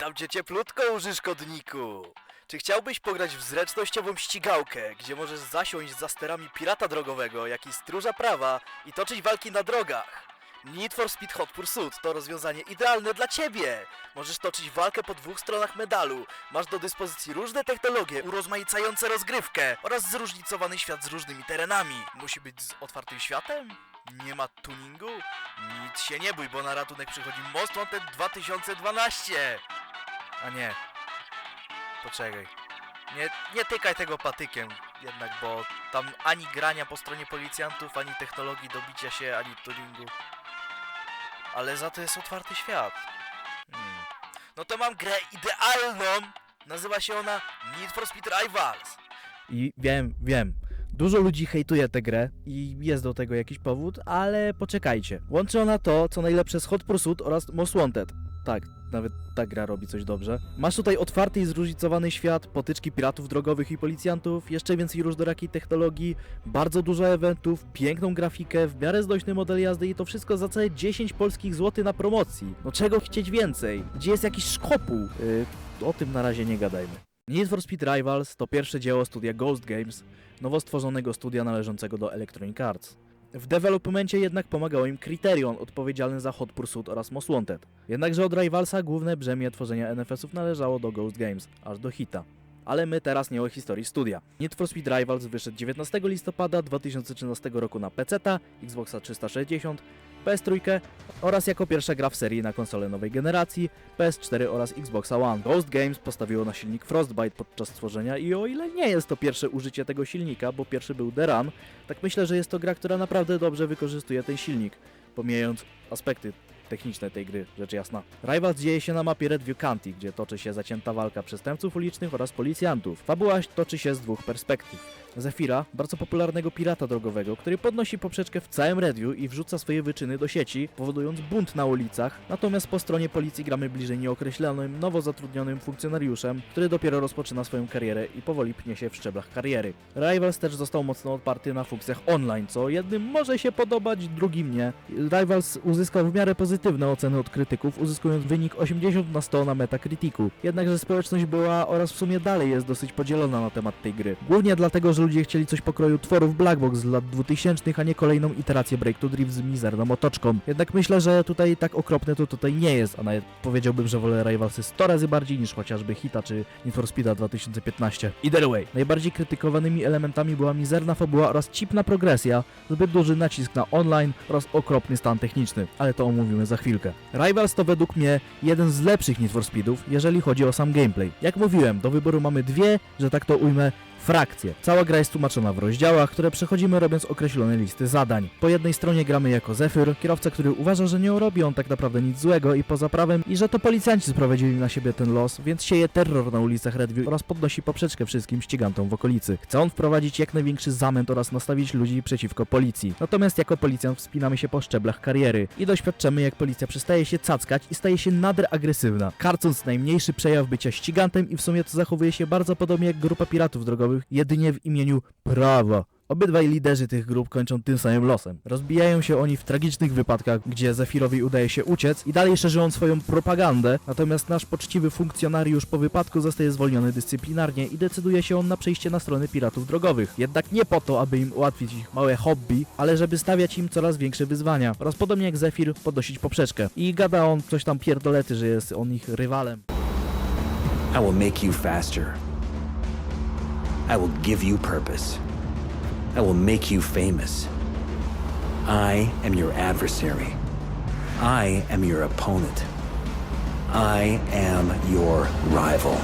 Witam cię cieplutko, użyszkodniku! Czy chciałbyś pograć w zręcznościową ścigałkę, gdzie możesz zasiąść za sterami pirata drogowego, jak i stróża prawa i toczyć walki na drogach? Need for Speed Hot Pursuit to rozwiązanie idealne dla ciebie! Możesz toczyć walkę po dwóch stronach medalu, masz do dyspozycji różne technologie urozmaicające rozgrywkę oraz zróżnicowany świat z różnymi terenami. Musi być z otwartym światem? Nie ma tuningu? Nic się nie bój, bo na ratunek przychodzi Most Wanted 2012! A nie. Poczekaj. Nie, nie tykaj tego patykiem jednak, bo tam ani grania po stronie policjantów, ani technologii do bicia się, ani tuningu. Ale za to jest otwarty świat. Hmm. No to mam grę idealną! Nazywa się ona Need for Speed Rivals. I wiem, wiem. Dużo ludzi hejtuje tę grę i jest do tego jakiś powód, ale poczekajcie. Łączy ona to, co najlepsze z Hot Pursuit oraz Most Wanted. Tak, nawet ta gra robi coś dobrze. Masz tutaj otwarty i zróżnicowany świat, potyczki piratów drogowych i policjantów, jeszcze więcej różnorakiej technologii, bardzo dużo eventów, piękną grafikę, w miarę zdośny model jazdy i to wszystko za całe 10 polskich złotych na promocji. No czego chcieć więcej? Gdzie jest jakiś szkopuł? Yy, o tym na razie nie gadajmy. Need for Speed Rivals to pierwsze dzieło studia Ghost Games, nowo stworzonego studia należącego do Electronic Arts. W developmencie jednak pomagało im Criterion, odpowiedzialny za Hot Pursuit oraz Most Wanted. Jednakże od Rivalsa główne brzemię tworzenia NFS-ów należało do Ghost Games, aż do hita. Ale my teraz nie o historii studia. Need for Speed Rivals wyszedł 19 listopada 2013 roku na PC, Xboxa 360, PS3 oraz jako pierwsza gra w serii na konsole nowej generacji, PS4 oraz Xboxa One. Ghost Games postawiło na silnik Frostbite podczas stworzenia i o ile nie jest to pierwsze użycie tego silnika, bo pierwszy był The Run, tak myślę, że jest to gra, która naprawdę dobrze wykorzystuje ten silnik, pomijając aspekty techniczne tej gry, rzecz jasna. Rivals dzieje się na mapie Redview County, gdzie toczy się zacięta walka przestępców ulicznych oraz policjantów. Fabuła toczy się z dwóch perspektyw. Zefira, bardzo popularnego pirata drogowego, który podnosi poprzeczkę w całym Redview i wrzuca swoje wyczyny do sieci, powodując bunt na ulicach, natomiast po stronie policji gramy bliżej nieokreślonym, nowo zatrudnionym funkcjonariuszem, który dopiero rozpoczyna swoją karierę i powoli pnie się w szczeblach kariery. Rivals też został mocno oparty na funkcjach online, co jednym może się podobać, drugim nie. Rivals uzyskał w miarę pozytywne oceny od krytyków, uzyskując wynik 80 na 100 na Metacriticu. Jednakże społeczność była oraz w sumie dalej jest dosyć podzielona na temat tej gry. Głównie dlatego, że ludzie chcieli coś pokroju tworów Blackbox z lat 2000, a nie kolejną iterację Break to Drift z mizerną otoczką. Jednak myślę, że tutaj tak okropne to tutaj nie jest, a nawet powiedziałbym, że wolę Rivalsy 100 razy bardziej niż chociażby Hita czy Need for Speeda 2015. Either way, najbardziej krytykowanymi elementami była mizerna fabuła oraz cipna progresja, zbyt duży nacisk na online oraz okropny stan techniczny, ale to omówimy za chwilkę. Rivals to według mnie jeden z lepszych Need for Speedów, jeżeli chodzi o sam gameplay. Jak mówiłem, do wyboru mamy dwie, że tak to ujmę, frakcje. Cała gra jest tłumaczona w rozdziałach, które przechodzimy robiąc określone listy zadań. Po jednej stronie gramy jako Zephyr, kierowca, który uważa, że nie robi on tak naprawdę nic złego i poza prawem i że to policjanci sprowadzili na siebie ten los, więc sieje terror na ulicach Redview oraz podnosi poprzeczkę wszystkim ścigantom w okolicy. Chce on wprowadzić jak największy zamęt oraz nastawić ludzi przeciwko policji. Natomiast jako policjant wspinamy się po szczeblach kariery i doświadczamy jak policja przestaje się cackać i staje się nader agresywna, karcąc najmniejszy przejaw bycia ścigantem i w sumie to zachowuje się bardzo podobnie jak grupa piratów drogowych, jedynie w imieniu prawa. Obydwaj liderzy tych grup kończą tym samym losem. Rozbijają się oni w tragicznych wypadkach, gdzie Zefirowi udaje się uciec i dalej szerzy on swoją propagandę, natomiast nasz poczciwy funkcjonariusz po wypadku zostaje zwolniony dyscyplinarnie i decyduje się on na przejście na strony piratów drogowych. Jednak nie po to, aby im ułatwić ich małe hobby, ale żeby stawiać im coraz większe wyzwania. Oraz podobnie jak Zefir, podnosić poprzeczkę. I gada on coś tam pierdolety, że jest on ich rywalem. I will make you faster. I will give you purpose. I will make you famous. I am your adversary. I am your opponent. I am your rival.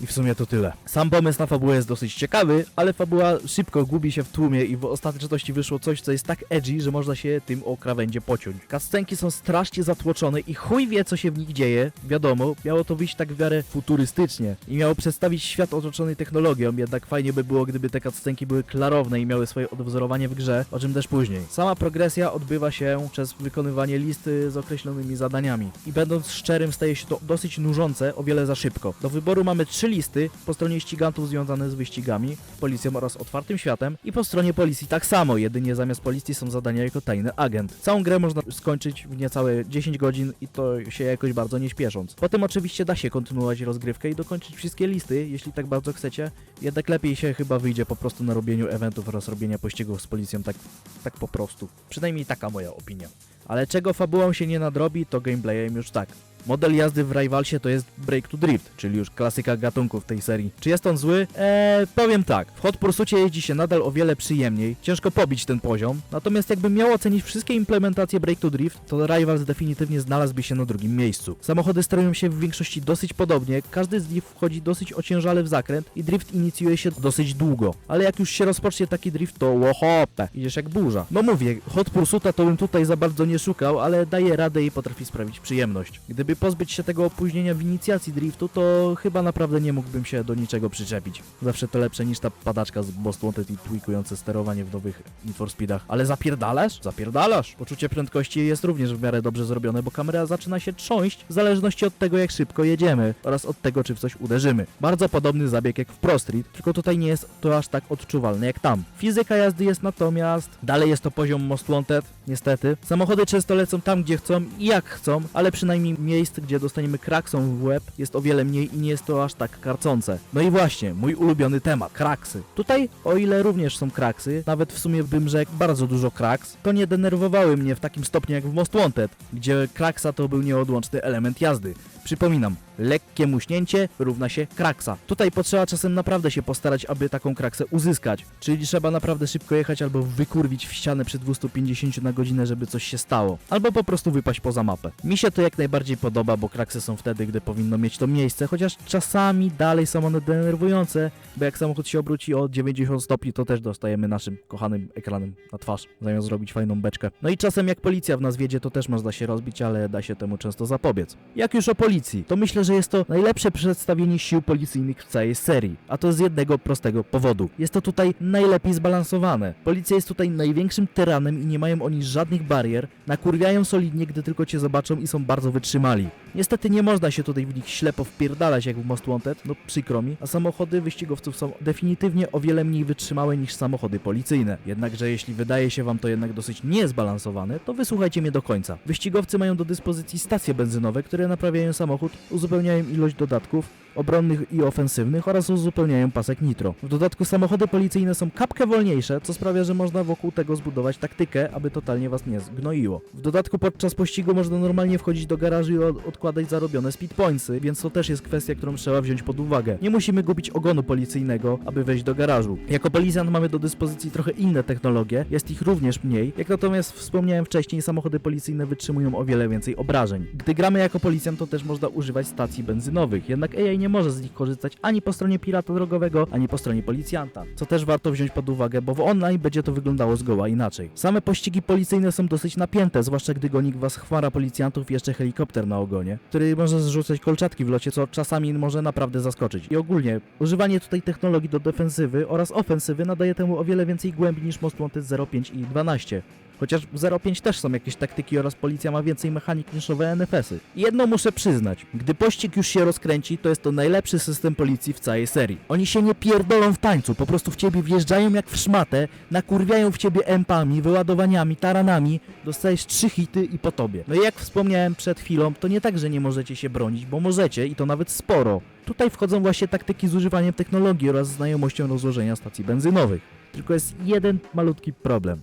I w sumie to tyle. Sam pomysł na fabułę jest dosyć ciekawy, ale fabuła szybko gubi się w tłumie i w ostateczności wyszło coś, co jest tak edgy, że można się tym o krawędzie pociąć. Kascenki są strasznie zatłoczone i chuj wie, co się w nich dzieje. Wiadomo, miało to wyjść tak w miarę futurystycznie i miało przedstawić świat otoczony technologią, jednak fajnie by było, gdyby te kascenki były klarowne i miały swoje odwzorowanie w grze, o czym też później. Sama progresja odbywa się przez wykonywanie listy z określonymi zadaniami i będąc szczerym, staje się to dosyć nużące o wiele za szybko. Do wyboru mamy trzy listy po stronie ścigantów związane z wyścigami, policją oraz otwartym światem i po stronie policji tak samo, jedynie zamiast policji są zadania jako tajny agent. Całą grę można skończyć w niecałe 10 godzin i to się jakoś bardzo nie śpiesząc. Potem oczywiście da się kontynuować rozgrywkę i dokończyć wszystkie listy, jeśli tak bardzo chcecie, jednak lepiej się chyba wyjdzie po prostu na robieniu eventów oraz robienia pościgów z policją tak, tak po prostu. Przynajmniej taka moja opinia. Ale czego fabułą się nie nadrobi, to gameplayem już tak. Model jazdy w Rivalsie to jest Break to Drift, czyli już klasyka w tej serii. Czy jest on zły? Eee, powiem tak. W Hot Pursucie jeździ się nadal o wiele przyjemniej, ciężko pobić ten poziom. Natomiast jakbym miał ocenić wszystkie implementacje Break to Drift, to Rivals definitywnie znalazłby się na drugim miejscu. Samochody sterują się w większości dosyć podobnie, każdy z nich wchodzi dosyć ociężale w zakręt i drift inicjuje się dosyć długo. Ale jak już się rozpocznie taki drift, to łohope, idziesz jak burza. No mówię, Hot Pursuita to bym tutaj za bardzo nie szukał, ale daje radę i potrafi sprawić przyjemność. Gdyby pozbyć się tego opóźnienia w inicjacji driftu, to chyba naprawdę nie mógłbym się do niczego przyczepić. Zawsze to lepsze niż ta padaczka z Most Wanted i tweakujące sterowanie w nowych Need for Speedach. Ale zapierdalasz? Zapierdalasz! Poczucie prędkości jest również w miarę dobrze zrobione, bo kamera zaczyna się trząść w zależności od tego, jak szybko jedziemy oraz od tego, czy w coś uderzymy. Bardzo podobny zabieg jak w Pro Street, tylko tutaj nie jest to aż tak odczuwalne jak tam. Fizyka jazdy jest natomiast... Dalej jest to poziom Most Wanted, niestety. Samochody często lecą tam, gdzie chcą i jak chcą, ale przynajmniej miejsc, gdzie dostaniemy kraksą w łeb jest o wiele mniej i nie jest to aż tak karcące. No i właśnie, mój ulubiony temat, kraksy. Tutaj, o ile również są kraksy, nawet w sumie bym rzekł bardzo dużo kraks, to nie denerwowały mnie w takim stopniu jak w Most Wanted, gdzie kraksa to był nieodłączny element jazdy. Przypominam, lekkie muśnięcie równa się kraksa. Tutaj potrzeba czasem naprawdę się postarać, aby taką kraksę uzyskać. Czyli trzeba naprawdę szybko jechać albo wykurwić w ścianę przy 250 na godzinę, żeby coś się stało. Albo po prostu wypaść poza mapę. Mi się to jak najbardziej podoba, bo kraksy są wtedy, gdy powinno mieć to miejsce, chociaż czasami dalej są one denerwujące, bo jak samochód się obróci o 90 stopni, to też dostajemy naszym kochanym ekranem na twarz, zamiast zrobić fajną beczkę. No i czasem jak policja w nas wiedzie, to też można się rozbić, ale da się temu często zapobiec. Jak już o policji, to myślę, że jest to najlepsze przedstawienie sił policyjnych w całej serii, a to z jednego prostego powodu. Jest to tutaj najlepiej zbalansowane. Policja jest tutaj największym tyranem i nie mają oni żadnych barier, nakurwiają solidnie, gdy tylko cię zobaczą i są bardzo wytrzymali. Niestety nie można się tutaj w nich ślepo wpierdalać jak w Most Wanted, no przykro mi, a samochody wyścigowców są definitywnie o wiele mniej wytrzymałe niż samochody policyjne. Jednakże jeśli wydaje się wam to jednak dosyć niezbalansowane, to wysłuchajcie mnie do końca. Wyścigowcy mają do dyspozycji stacje benzynowe, które naprawiają samochód, uzupełniają ilość dodatków, obronnych i ofensywnych oraz uzupełniają pasek nitro. W dodatku samochody policyjne są kapkę wolniejsze, co sprawia, że można wokół tego zbudować taktykę, aby totalnie was nie zgnoiło. W dodatku podczas pościgu można normalnie wchodzić do garażu i odkładać zarobione speed pointsy, więc to też jest kwestia, którą trzeba wziąć pod uwagę. Nie musimy gubić ogonu policyjnego, aby wejść do garażu. Jako policjant mamy do dyspozycji trochę inne technologie, jest ich również mniej, jak natomiast wspomniałem wcześniej, samochody policyjne wytrzymują o wiele więcej obrażeń. Gdy gramy jako policjant, to też można używać stacji benzynowych, jednak AI nie może z nich korzystać ani po stronie pirata drogowego, ani po stronie policjanta, co też warto wziąć pod uwagę, bo w online będzie to wyglądało zgoła inaczej. Same pościgi policyjne są dosyć napięte, zwłaszcza gdy goni was chmara policjantów jeszcze helikopter na ogonie, który może zrzucać kolczatki w locie, co czasami może naprawdę zaskoczyć. I ogólnie, używanie tutaj technologii do defensywy oraz ofensywy nadaje temu o wiele więcej głębi niż Most Wanted 05 i 12. Chociaż w 05 też są jakieś taktyki oraz policja ma więcej mechanik niż nowe NFS-y. Jedno muszę przyznać, gdy pościg już się rozkręci, to jest to najlepszy system policji w całej serii. Oni się nie pierdolą w tańcu, po prostu w ciebie wjeżdżają jak w szmatę, nakurwiają w ciebie empami, wyładowaniami, taranami, dostajesz trzy hity i po tobie. No i jak wspomniałem przed chwilą, to nie tak, że nie możecie się bronić, bo możecie i to nawet sporo. Tutaj wchodzą właśnie taktyki z używaniem technologii oraz znajomością rozłożenia stacji benzynowych. Tylko jest jeden malutki problem.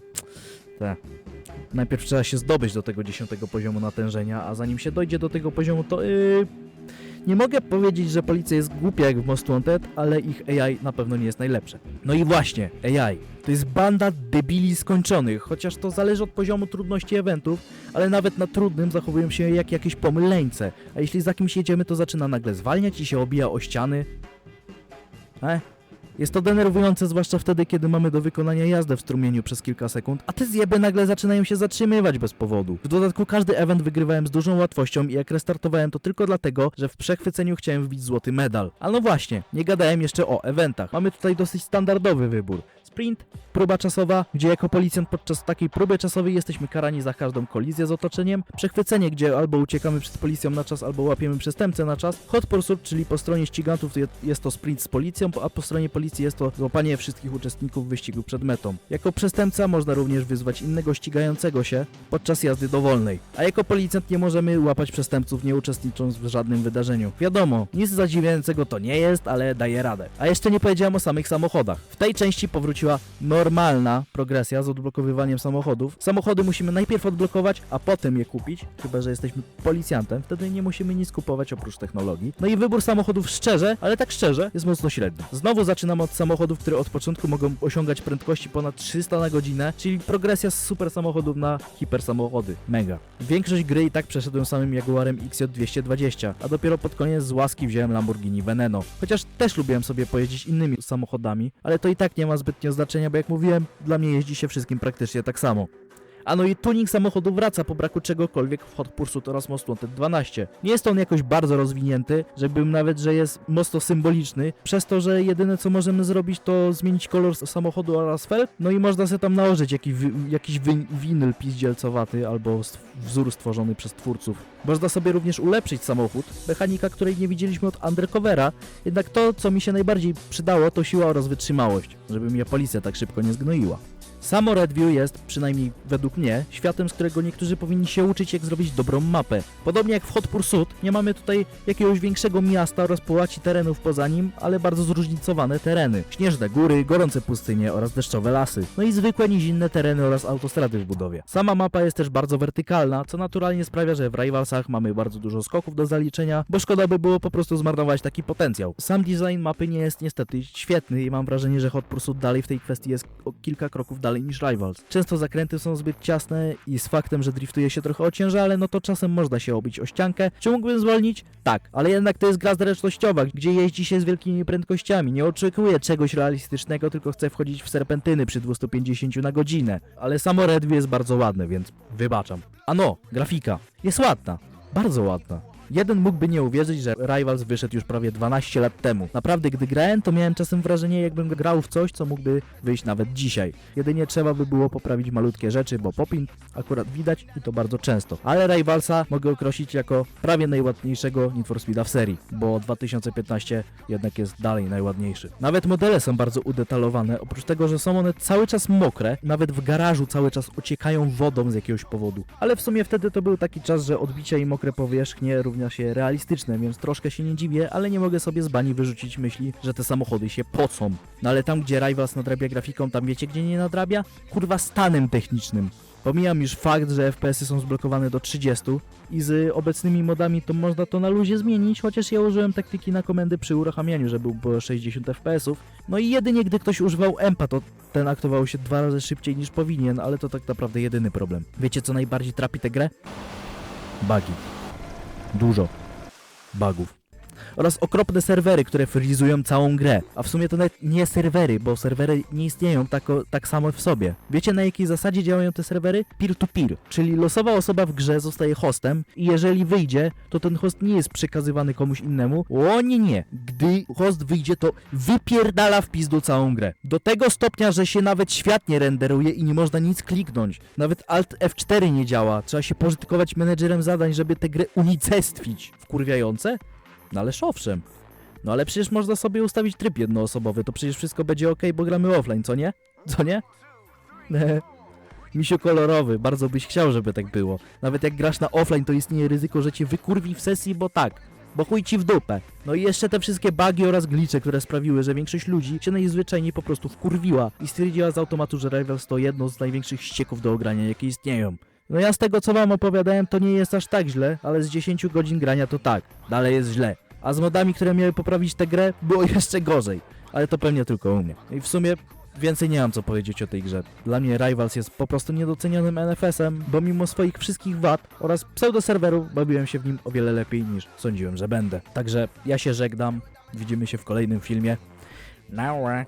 Tak. Najpierw trzeba się zdobyć do tego dziesiątego poziomu natężenia, a zanim się dojdzie do tego poziomu, to yy, nie mogę powiedzieć, że policja jest głupia jak w Most Wanted, ale ich AI na pewno nie jest najlepsze. No i właśnie, AI. To jest banda debili skończonych, chociaż to zależy od poziomu trudności eventów, ale nawet na trudnym zachowują się jak jakieś pomyleńce, a jeśli za kimś jedziemy, to zaczyna nagle zwalniać i się obija o ściany. E, jest to denerwujące, zwłaszcza wtedy, kiedy mamy do wykonania jazdę w strumieniu przez kilka sekund, a te zjeby nagle zaczynają się zatrzymywać bez powodu. W dodatku każdy event wygrywałem z dużą łatwością i jak restartowałem to tylko dlatego, że w przechwyceniu chciałem wbić złoty medal. Ale no właśnie, nie gadałem jeszcze o eventach. Mamy tutaj dosyć standardowy wybór. Sprint, próba czasowa, gdzie jako policjant podczas takiej próby czasowej jesteśmy karani za każdą kolizję z otoczeniem, przechwycenie, gdzie albo uciekamy przed policją na czas, albo łapiemy przestępcę na czas, hot pursuit, czyli po stronie ścigantów je- jest to sprint z policją, a po stronie policji jest to złapanie wszystkich uczestników wyścigu przed metą. Jako przestępca można również wyzwać innego ścigającego się podczas jazdy dowolnej, a jako policjant nie możemy łapać przestępców nie uczestnicząc w żadnym wydarzeniu. Wiadomo, nic zadziwiającego to nie jest, ale daje radę. A jeszcze nie powiedziałem o samych samochodach. W tej części powróciła normalna progresja z odblokowywaniem samochodów. Samochody musimy najpierw odblokować, a potem je kupić, chyba że jesteśmy policjantem, wtedy nie musimy nic kupować oprócz technologii. No i wybór samochodów szczerze, ale tak szczerze, jest mocno średni. Znowu zaczynamy od samochodów, które od początku mogą osiągać prędkości ponad 300 na godzinę, czyli progresja z super samochodów na hiper samochody. Mega. Większość gry i tak przeszedłem samym Jaguarem XJ220, a dopiero pod koniec z łaski wziąłem Lamborghini Veneno. Chociaż też lubiłem sobie pojeździć innymi samochodami, ale to i tak nie ma zbytnio znaczenia, bo jak mówiłem, dla mnie jeździ się wszystkim praktycznie tak samo. A no i tuning samochodu wraca po braku czegokolwiek w Hot Pursuit oraz Most Wanted 12. Nie jest on jakoś bardzo rozwinięty, żebym nawet, że jest mocno symboliczny, przez to, że jedyne co możemy zrobić to zmienić kolor samochodu oraz felg, no i można sobie tam nałożyć jakiś, jakiś wi- winyl pizdzielcowaty albo wzór stworzony przez twórców. Można sobie również ulepszyć samochód, mechanika której nie widzieliśmy od Undercovera, jednak to co mi się najbardziej przydało to siła oraz wytrzymałość, żeby mnie policja tak szybko nie zgnoiła. Samo Redview jest, przynajmniej według mnie, światem, z którego niektórzy powinni się uczyć, jak zrobić dobrą mapę. Podobnie jak w Hot Pursuit, nie mamy tutaj jakiegoś większego miasta oraz połaci terenów poza nim, ale bardzo zróżnicowane tereny. Śnieżne góry, gorące pustynie oraz deszczowe lasy. No i zwykłe nizinne tereny oraz autostrady w budowie. Sama mapa jest też bardzo wertykalna, co naturalnie sprawia, że w Rivalsach mamy bardzo dużo skoków do zaliczenia, bo szkoda by było po prostu zmarnować taki potencjał. Sam design mapy nie jest niestety świetny i mam wrażenie, że Hot Pursuit dalej w tej kwestii jest o kilka kroków dalej niż Rivals. Często zakręty są zbyt ciasne i z faktem, że driftuje się trochę ocięża, ale no to czasem można się obić o ściankę. Czy mógłbym zwolnić? Tak, ale jednak to jest gra zręcznościowa, gdzie jeździ się z wielkimi prędkościami. Nie oczekuję czegoś realistycznego, tylko chcę wchodzić w serpentyny przy 250 na godzinę. Ale samo Redview jest bardzo ładne, więc wybaczam. A no, grafika. Jest ładna. Bardzo ładna. Jeden mógłby nie uwierzyć, że Rivals wyszedł już prawie 12 lat temu. Naprawdę, gdy grałem, to miałem czasem wrażenie, jakbym grał w coś, co mógłby wyjść nawet dzisiaj. Jedynie trzeba by było poprawić malutkie rzeczy, bo popin akurat widać i to bardzo często. Ale Rivalsa mogę określić jako prawie najładniejszego Need for Speeda w serii, bo 2015 jednak jest dalej najładniejszy. Nawet modele są bardzo udetalowane, oprócz tego, że są one cały czas mokre, nawet w garażu cały czas ociekają wodą z jakiegoś powodu. Ale w sumie wtedy to był taki czas, że odbicia i mokre powierzchnie równia się realistyczne, więc troszkę się nie dziwię, ale nie mogę sobie z bani wyrzucić myśli, że te samochody się pocą. No ale tam, gdzie Rivals nadrabia grafiką, tam wiecie gdzie nie nadrabia? Kurwa stanem technicznym. Pomijam już fakt, że FPS-y są zblokowane do 30 i z obecnymi modami to można to na luzie zmienić, chociaż ja użyłem taktyki na komendy przy uruchamianiu, żeby było 60 FPS-ów. No i jedynie gdy ktoś używał EMPA, to ten aktywował się dwa razy szybciej niż powinien, ale to tak naprawdę jedyny problem. Wiecie co najbardziej trapi tę grę? Bugi. Dużo bugów. Oraz okropne serwery, które frizują całą grę. A w sumie to nawet nie serwery, bo serwery nie istnieją tak, tak samo w sobie. Wiecie na jakiej zasadzie działają te serwery? Peer-to-peer, czyli losowa osoba w grze zostaje hostem i jeżeli wyjdzie, to ten host nie jest przekazywany komuś innemu. O nie, nie. Gdy host wyjdzie, to wypierdala w pizdu całą grę. Do tego stopnia, że się nawet świat nie renderuje i nie można nic kliknąć. Nawet Alt F4 nie działa. Trzeba się pożytkować menedżerem zadań, żeby tę grę unicestwić. Wkurwiające? No owszem. No ale przecież można sobie ustawić tryb jednoosobowy, to przecież wszystko będzie ok, bo gramy offline, co nie? Co nie? Misiu kolorowy, bardzo byś chciał, żeby tak było. Nawet jak grasz na offline, to istnieje ryzyko, że cię wykurwi w sesji, bo tak. Bo chuj ci w dupę. No i jeszcze te wszystkie bugi oraz glicze, które sprawiły, że większość ludzi się najzwyczajniej po prostu wkurwiła i stwierdziła z automatu, że Rivals to jedno z największych ścieków do ogrania, jakie istnieją. No ja z tego co wam opowiadałem, to nie jest aż tak źle, ale z 10 godzin grania to tak, dalej jest źle. A z modami, które miały poprawić tę grę, było jeszcze gorzej. Ale to pewnie tylko u mnie. I w sumie więcej nie mam co powiedzieć o tej grze. Dla mnie Rivals jest po prostu niedocenionym NFS-em, bo mimo swoich wszystkich wad oraz pseudoserwerów bawiłem się w nim o wiele lepiej niż sądziłem, że będę. Także ja się żegnam, widzimy się w kolejnym filmie. A